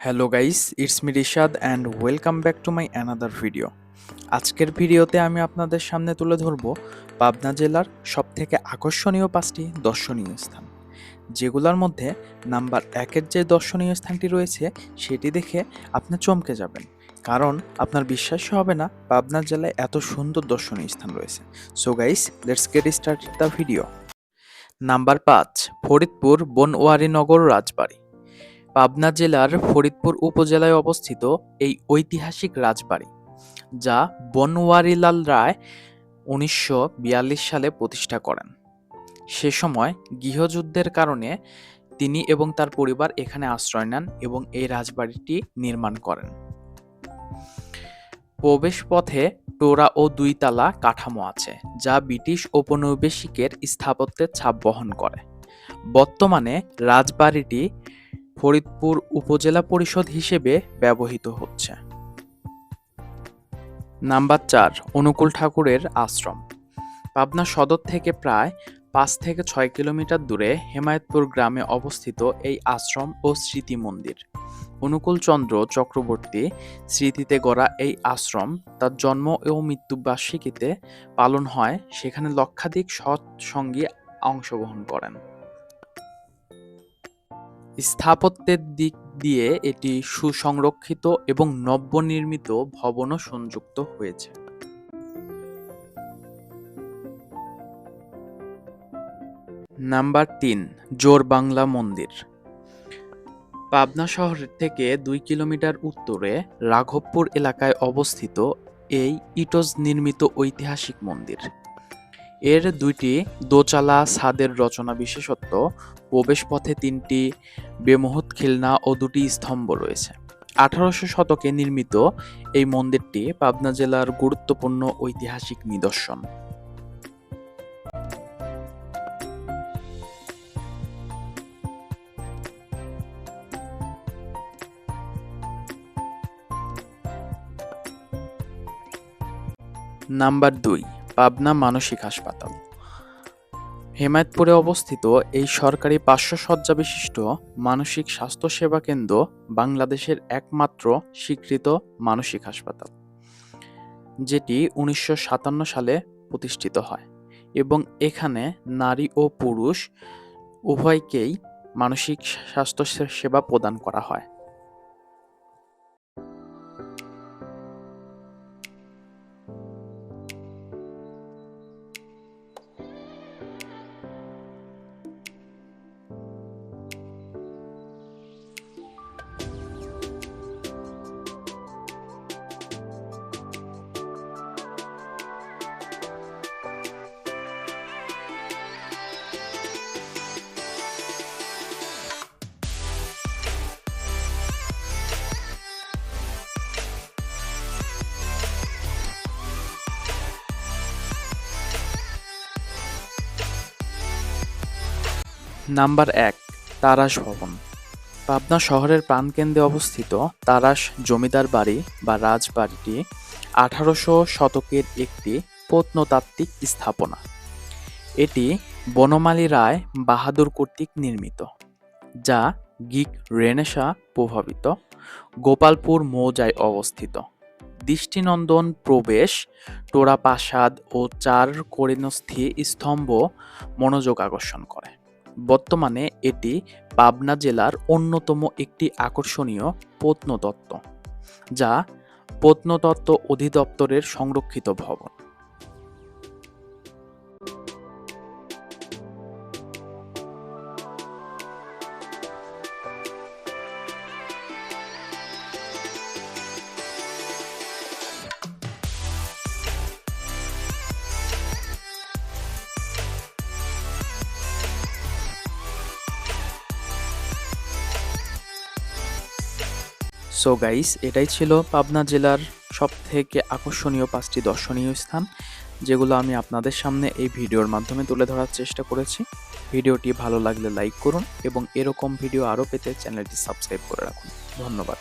Hello guys it's me Rishad and welcome back to my another video আজকের ভিডিওতে আমি আপনাদের সামনে তুলে ধরব পাবনা জেলার সবথেকে আকর্ষণীয় পাঁচটি দর্শনীয় স্থান। যেগুলোর মধ্যে নাম্বার একের যে দর্শনীয় স্থানটি রয়েছে, সেটি দেখে আপনি চমকে যাবেন। কারণ আপনার বিশ্বাসই হবে না পাবনা জেলায় এত সুন্দর দর্শনীয় স্থান রয়েছে। So guys let's get start the video number পাঁচ, ফরিদপুর বনওয়ারিনগর রাজবাড়ি। পাবনা জেলার ফরিদপুর উপজেলায় অবস্থিত এই ঐতিহাসিক রাজবাড়ি, যা বনওয়ারিলাল রায় উনিশশো বিয়াল্লিশ সালে প্রতিষ্ঠা করেন। সে সময় গৃহযুদ্ধের কারণে তিনি এবং তার পরিবার এখানে আশ্রয় নেন এবং এই রাজবাড়িটি নির্মাণ করেন। প্রবেশপথে টোরা ও দুইতলা কাঠামো আছে, যা ব্রিটিশ ঔপনিবেশিকের স্থাপত্যের ছাপ বহন করে। বর্তমানে রাজবাড়িটি ফরিদপুর উপজেলা পরিষদ হিসেবে ব্যবহৃত হচ্ছে। নাম্বার চার, অনুকূল ঠাকুরের আশ্রম। পাবনা সদর থেকে প্রায় পাঁচ থেকে ছয় কিলোমিটার দূরে হেমায়তপুর গ্রামে অবস্থিত এই আশ্রম ও স্মৃতি মন্দির। অনুকূল চন্দ্র চক্রবর্তী স্মৃতিতে গড়া এই আশ্রম তার জন্ম ও মৃত্যুবার্ষিকীতে পালন হয়, সেখানে লক্ষাধিক সৎসঙ্গী অংশগ্রহণ করেন। স্থাপত্যের দিক দিয়ে এটি সুসংরক্ষিত এবং নব্যনির্মিত ভবনও সংযুক্ত হয়েছে। নাম্বার তিন জোরবাংলা মন্দির। পাবনা শহর থেকে দুই কিলোমিটার উত্তরে রাঘবপুর এলাকায় অবস্থিত এই ইটস নির্মিত ঐতিহাসিক মন্দির। এর দুইটি দোচালা ছাদের রচনা বিশেষত্ব, প্রবেশপথে তিনটি বেমহৎ খিলনা ও দুটি স্তম্ভ রয়েছে। আঠারোশো শতকে নির্মিত এই মন্দিরটি পাবনা জেলার গুরুত্বপূর্ণ ঐতিহাসিক নিদর্শন। নাম্বার দুই পাবনা মানসিক হাসপাতাল। হেমায়তপুরে অবস্থিত এই সরকারি পাঁচশো শয্যা বিশিষ্ট মানসিক স্বাস্থ্যসেবা কেন্দ্র বাংলাদেশের একমাত্র স্বীকৃত মানসিক হাসপাতাল, যেটি উনিশশো সাতান্ন সালে প্রতিষ্ঠিত হয় এবং এখানে নারী ও পুরুষ উভয়কেই মানসিক স্বাস্থ্য সেবা প্রদান করা হয়। নাম্বার এক তারাস ভবন। পাবনা শহরের প্রাণকেন্দ্রে অবস্থিত তারাস জমিদার বাড়ি বা রাজবাড়িটি আঠারোশো শতকের একটি প্রত্নতাত্ত্বিক স্থাপনা। এটি বনমালী রায় বাহাদুর কর্তৃক নির্মিত, যা গিক রেনেসা প্রভাবিত, গোপালপুর মৌজায় অবস্থিত। দৃষ্টিনন্দন প্রবেশ, টোরা প্রাসাদ ও চার করিনস্থি স্তম্ভ মনোযোগ আকর্ষণ করে। বর্তমানে এটি পাবনা জেলার অন্যতম একটি আকর্ষণীয় প্রত্নতত্ত্ব যা প্রত্নতত্ত্ব অধিদপ্তরের সংরক্ষিত ভবন। সো গাইস এটাই ছিল পাবনা জেলার সব থেকে আকর্ষণীয় পাঁচটি দর্শনীয় স্থান, যেগুলো আমি আপনাদের সামনে এই ভিডিওর মাধ্যমে তুলে ধরার চেষ্টা করেছি। ভিডিওটি ভালো লাগলে লাইক করুন এবং এরকম ভিডিও আরও পেতে চ্যানেলটি সাবস্ক্রাইব করে রাখুন। ধন্যবাদ।